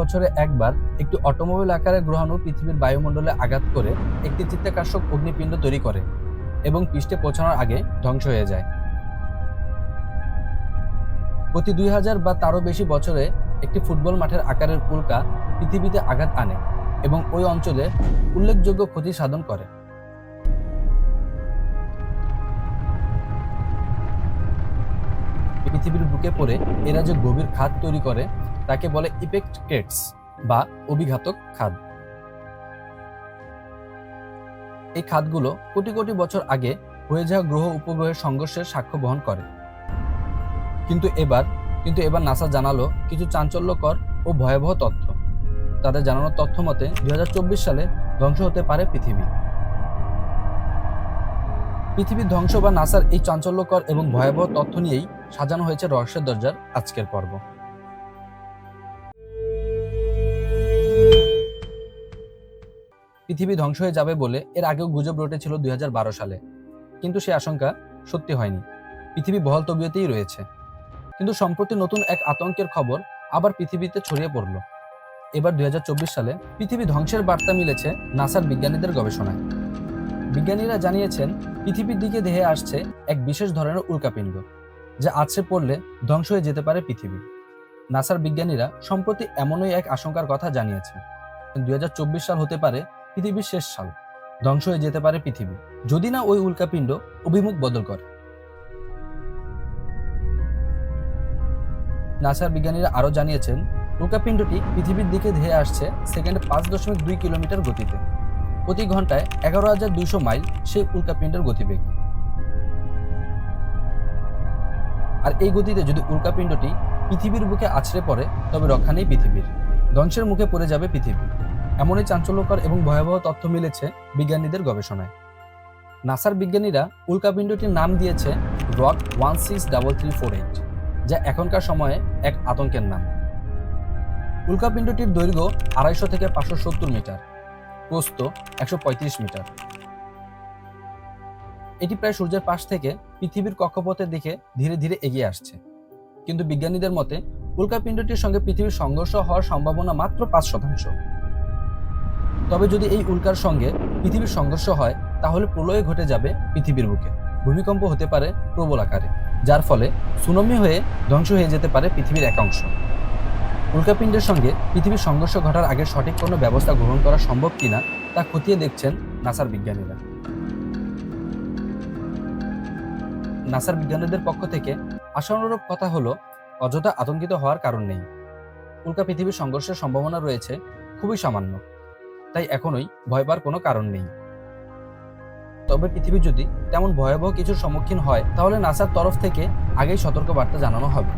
বছরে একবার একটি অটোমোবাইল আকারে গ্রহাণু পৃথিবীর বায়ুমণ্ডলে আঘাত করে একটি চিত্তাকর্ষক অগ্নিপিণ্ড তৈরি করে এবং পৃষ্ঠে পৌঁছানোর আগে ধ্বংস হয়ে যায়। প্রতি দুই হাজার বা তারও বেশি বছরে একটি ফুটবল মাঠের আকারের উল্কা পৃথিবীতে আঘাত আনে এবং ওই অঞ্চলে উল্লেখযোগ্য ক্ষতি সাধন করে। পৃথিবীর বুকে পড়ে এরা যে গভীর খাদ তৈরি করে, তাকে বলে ইপেক্ট কেটস বা অভিঘাতক খাদ। এই খাদগুলো কোটি কোটি বছর আগে হয়ে যাওয়া গ্রহ উপগ্রহের সংঘর্ষের সাক্ষ্য বহন করে। কিন্তু এবার কিন্তু এবার নাসা জানালো কিছু চাঞ্চল্যকর ও ভয়াবহ তথ্য। তাদের জানানো তথ্য মতে দুই হাজার চব্বিশ সালে ধ্বংস হতে পারে পৃথিবী। পৃথিবীর ধ্বংস বা নাসার এই চাঞ্চল্যকর এবং ভয়াবহ তথ্য নিয়েই সাজানো হয়েছে রহস্যের দরজার আজকের পর্ব। পৃথিবী ধ্বংস হয়ে যাবে বলে এর আগেও গুজব রটেছিল দুই সালে। কিন্তু সে আশঙ্কা সত্যি হয়নি। পৃথিবী বহল তবিয়তেই রয়েছে। কিন্তু সম্প্রতি নতুন এক আতঙ্কের খবর আবার পৃথিবীতে ছড়িয়ে পড়ল। এবার দুই হাজার চব্বিশ সালে পৃথিবী ধ্বংসের বার্তা মিলেছে নাসার বিজ্ঞানীদের গবেষণায়। বিজ্ঞানীরা জানিয়েছেন, পৃথিবীর দিকে দেহে আসছে এক বিশেষ ধরনের উল্কাপিণ্ড। যা আছড়ে পড়লে ধ্বংস হয়ে যেতে পারে পৃথিবী। নাসার বিজ্ঞানীরা সম্প্রতি এমনই এক আশঙ্কার কথা জানিয়েছে দুই হাজার চব্বিশ সাল হতে পারে পৃথিবীর শেষ সাল। ধ্বংস হয়ে যেতে পারে পৃথিবী। যদি না ওই উল্কাপিণ্ড অভিমুখ বদল করে। নাসার বিজ্ঞানীরা আরও জানিয়েছেন, উল্কাপিণ্ডটি পৃথিবীর দিকে ধেয়ে আসছে সেকেন্ডে পাঁচ দশমিক দুই কিলোমিটার গতিতে। প্রতি ঘন্টায় এগারো হাজার দুইশো মাইল সেই উল্কাপিণ্ডের গতিবেগ। আর এই গতিতে যদি উল্কাপিণ্ডটি পৃথিবীর বুকে আছড়ে পড়ে, তবে রক্ষা নেই পৃথিবীর। ধ্বংসের মুখে পড়ে যাবে পৃথিবী। এমনই চাঞ্চল্যকর এবং ভয়াবহ তথ্য মিলেছে বিজ্ঞানীদের গবেষণায়। নাসার বিজ্ঞানীরা উল্কাপিণ্ডটির নাম দিয়েছে rock one six double three four eight, যা এখনকার সময়ে এক আতঙ্কের নাম। উল্কাপিণ্ডটির দৈর্ঘ্য আড়াইশো থেকে পাঁচশো সত্তর মিটার, প্রস্থ একশো পঁয়ত্রিশ মিটার। এটি প্রায় সূর্যের পাশ থেকে পৃথিবীর কক্ষপথের দিকে ধীরে ধীরে এগিয়ে আসছে। কিন্তু বিজ্ঞানীদের মতে, উল্কাপিণ্ডটির সঙ্গে পৃথিবীর সংঘর্ষ হওয়ার সম্ভাবনা মাত্র পাঁচ শতাংশ। তবে যদি এই উল্কার সঙ্গে পৃথিবীর সংঘর্ষ হয়, তাহলে প্রলয় ঘটে যাবে পৃথিবীর বুকে। ভূমিকম্প হতে পারে প্রবল আকারে, যার ফলে সুনমি হয়ে ধ্বংস হয়ে যেতে পারে পৃথিবীর একাংশ উল্কাপিণ্ডের সঙ্গে পৃথিবীর সংঘর্ষ ঘটার আগে সঠিক কোনো ব্যবস্থা গ্রহণ করা সম্ভব কিনা, তা খতিয়ে দেখছেন নাসার বিজ্ঞানীরা। নাসার বিজ্ঞানীদের পক্ষ থেকে আশানুরূপ কথা হলো, অযথা আতঙ্কিত হওয়ার কারণ নেই। উল্কা পৃথিবীর সংঘর্ষের সম্ভাবনা রয়েছে খুবই সামান্য, তাই এখনোই ভয় পাওয়ার কোনো কারণ নেই। তবে পৃথিবী যদি তেমন ভয়াবহ কিছুর সম্মুখীন হয়, তাহলে নাসার তরফ থেকে আগেই সতর্কবার্তা জানানো হবে।